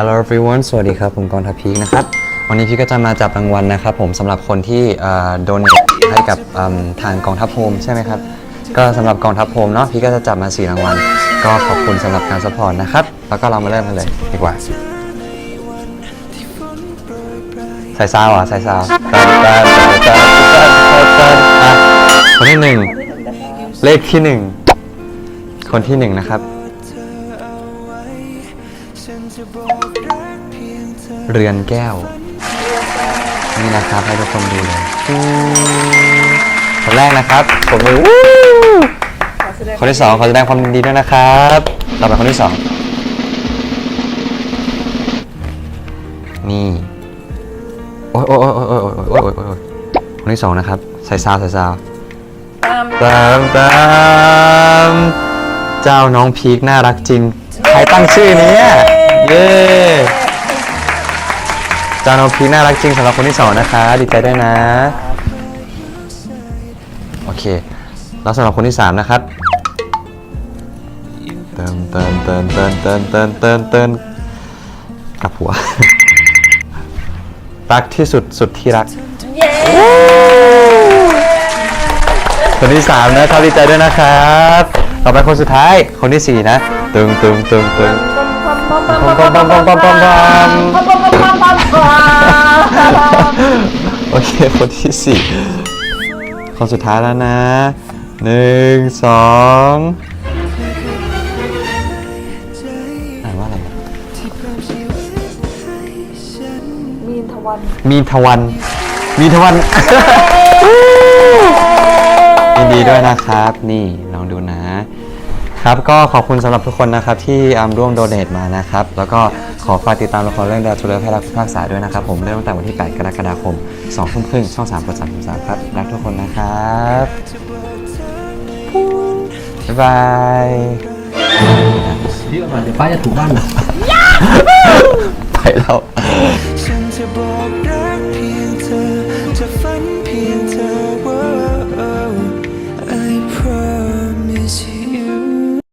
Hello everyone สวัสดีครับ ผมกรทัพพีคนะครับ วันนี้พี่ก็จะมาจับรางวัลนะครับผมสำหรับคนที่โดนให้กับทางกองทัพโฮมใช่ไหมครับ ก็สำหรับกองทัพโฮมเนาะพี่ก็จะจับมา4รางวัล ก็ขอบคุณสำหรับการสปอร์ตนะครับ แล้วก็เรามาเริ่มกันเลยดีกว่าใส่ซาวอะใส่ซาวตันตันตันตันตันตันอะคนที่หนึ่งเลขที่หนึ่งคนที่หนึ่งนะครับ เรือนแก้ว นี่นะครับให้ทุกคนดูเลยคนแรกนะครับผมเลยคนที่สองขอแสดงความยินดีด้วยนะครับต่อไปคนที่สองนี่โอ้ยโอ้ยโอ้ยโอ้ยโอ้ยโอ้ยคนที่สองนะครับ ใส่ซาวใส่ซาวตามตามเจ้าน้องพีคน่ารักจริง ใครตั้งชื่อนี้ จานอพีน่ารักจริงสำหรับคนที่สองนะคะ ดีใจด้วยนะ โอเค แล้วสำหรับคนที่สามนะครับเติมเติมเติมเติมเติมเติมเติมเติมกับหัว รักที่สุดสุดที่รัก คนที่สามนะครับดีใจด้วยนะครับ ต่อไปคนสุดท้าย คนที่สี่นะ ตึงตึงตึงตึงปอมปอมปอมปอมปอมปอมปอ เคคนที่สี่คนสุดท้ายแล้วนะหนึ่งสองอ่านว่าอะไรนะมีนทวันมีทวัน มีทวัน ยินดีด้วยนะครับ นี่ลองดูนะ ครับก็ขอบคุณสำหรับทุกคนนะครับที่อำร่วมโดเน a มานะครับ แล้วก็ขอฝากติดตามละครเรื่องดาวทูเลอร์ให้รักพิพากษาด้วยนะครับ ผมเริ่มตั้งแต่วันที่ 8 กรกฎาคม2ทุ่มครึ่งช่อง3กด33ครับ รักทุกคนนะครับบ๊ายบายพี่ก่อนเดี๋ยวป้าจะถูกบ้านนะไปแล้ว ฉันจะบอกรักเพียง